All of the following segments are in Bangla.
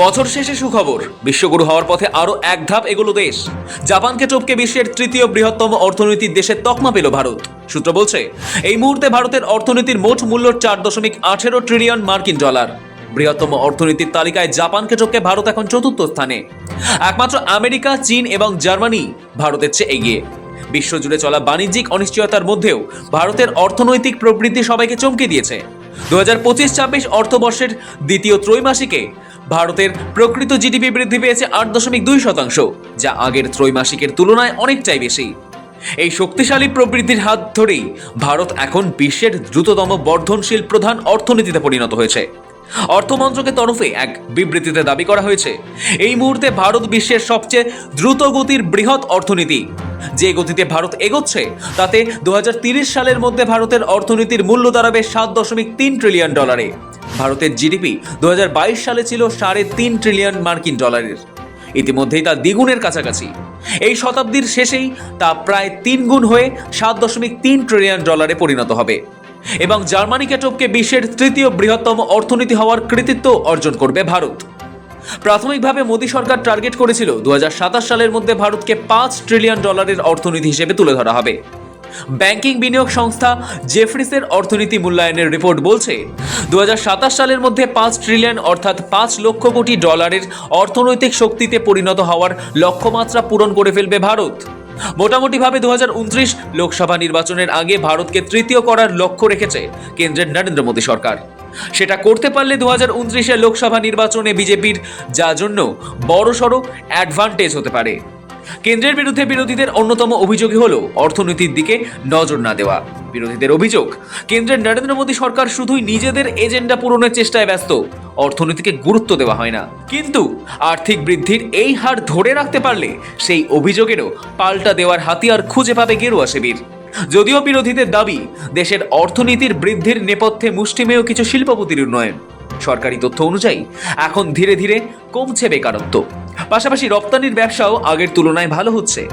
বছর শেষে সুখবর। বিশ্বগুরু হওয়ার পথে আরও এক ধাপ এগুলো দেশ। জাপানকে টপকে বিশ্বের তৃতীয় বৃহত্তম অর্থনীতির দেশের তকমা পেল ভারত। সূত্র বলছে, এই মুহূর্তে ভারতের অর্থনীতির মোট মূল্য চার দশমিক আঠেরো ট্রিলিয়ন মার্কিন ডলার। বৃহত্তম অর্থনীতির তালিকায় জাপানকে টপকে ভারত এখন চতুর্থ স্থানে। একমাত্র আমেরিকা, চীন এবং জার্মানি ভারতের চেয়ে এগিয়ে। বিশ্বজুড়ে চলা বাণিজ্যিক অনিশ্চয়তার মধ্যেও ভারতের অর্থনৈতিক প্রবৃদ্ধি সবাইকে চমকে দিয়েছে। দু হাজার পঁচিশ, ছাব্বিশ অর্থবর্ষের দ্বিতীয় ত্রৈমাসিকে ভারতের প্রকৃত জিডিপি বৃদ্ধি পেয়েছে আট দশমিক দুই শতাংশ, যা আগের ত্রৈমাসিকের তুলনায় অনেকটাই বেশি। এই শক্তিশালী প্রবৃদ্ধির হাত ধরেই ভারত এখন বিশ্বের দ্রুততম বর্ধনশীল প্রধান অর্থনীতিতে পরিণত হয়েছে। অর্থমন্ত্রকের তরফে এক বিবৃতিতে দাবি করা হয়েছে, এই মুহূর্তে ভারত বিশ্বের সবচেয়ে দ্রুত গতির বৃহৎ অর্থনীতি। যে গতিতে ভারত এগোচ্ছে, তাতে দু সালের মধ্যে ভারতের অর্থনীতির মূল্য দাঁড়াবে সাত দশমিক তিন ট্রিলিয়ন ডলারে। ভারতের জিডিপি দুই হাজার বাইশ সালে ছিল সাড়ে তিন ট্রিলিয়ন মার্কিন ডলারের। ইতিমধ্যেই তা দ্বিগুণের কাছাকাছি। এই শতাব্দীর শেষেই তা প্রায় তিন গুণ হয়ে সাত দশমিক তিন ট্রিলিয়ন ডলারে পরিণত হবে। এবং জার্মানিকে টপকে বিশ্বের তৃতীয় বৃহত্তম অর্থনীতি হওয়ার কৃতিত্ব অর্জন করবে ভারত। প্রাথমিকভাবে মোদী সরকার টার্গেট করেছিল দুহাজার সাতাশ সালের মধ্যে ভারতকে পাঁচ ট্রিলিয়ন ডলারের অর্থনীতি হিসেবে তুলে ধরা হবে। ব্যাংকিং বিনিয়োগ সংস্থা জেফ্রিসের অর্থনীতি মূল্যায়নের রিপোর্ট বলছে দু হাজার সাতাশ সালের মধ্যে পাঁচ ট্রিলিয়ন অর্থাৎ পাঁচ লক্ষ কোটি ডলারের অর্থনৈতিক শক্তিতে পরিণত হওয়ার লক্ষ্যমাত্রা পূরণ করে ফেলবে ভারত। মোটামুটিভাবে দু হাজার উনত্রিশ লোকসভা নির্বাচনের আগে ভারতকে তৃতীয় করার লক্ষ্য রেখেছে কেন্দ্রের নরেন্দ্র মোদী সরকার। সেটা করতে পারলে দু হাজার লোকসভা নির্বাচনে বিজেপির যা জন্য বড়সড় অ্যাডভান্টেজ হতে পারে। কেন্দ্রের বিরুদ্ধে বিরোধীদের অন্যতম অভিযোগই হল অর্থনীতির দিকে নজর না দেওয়া। বিরোধীদের অভিযোগ, কেন্দ্রের নরেন্দ্র মোদী সরকার শুধুই নিজেদের এজেন্ডা পূরণের চেষ্টায় ব্যস্ত, অর্থনীতিকে গুরুত্ব দেওয়া হয় না। কিন্তু আর্থিক বৃদ্ধির এই হার ধরে রাখতে পারলে সেই অভিযোগেরও পাল্টা দেওয়ার হাতিয়ার খুঁজে পাবে গেরুয়া শিবির। যদিও বিরোধীদের দাবি, দেশের অর্থনীতির বৃদ্ধির নেপথ্যে মুষ্টিমেয় কিছু শিল্পপতির উন্নয়ন। সরকারি তথ্য অনুযায়ী, এখন ধীরে ধীরে কমছে বেকারত্ব। পাশাপাশি রপ্তানির ব্যবসাও আগের তুলনায় ভালো হচ্ছে।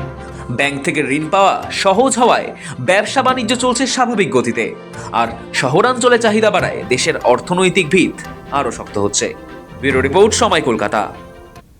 ব্যাংক থেকে ঋণ পাওয়া সহজ হওয়ায় ব্যবসা বাণিজ্য চলছে স্বাভাবিক গতিতে। আর শহরাঞ্চলে চাহিদা বাড়ায় দেশের অর্থনৈতিক ভিত আরও শক্ত হচ্ছে। ব্যুরো রিপোর্ট সময় কলকাতা।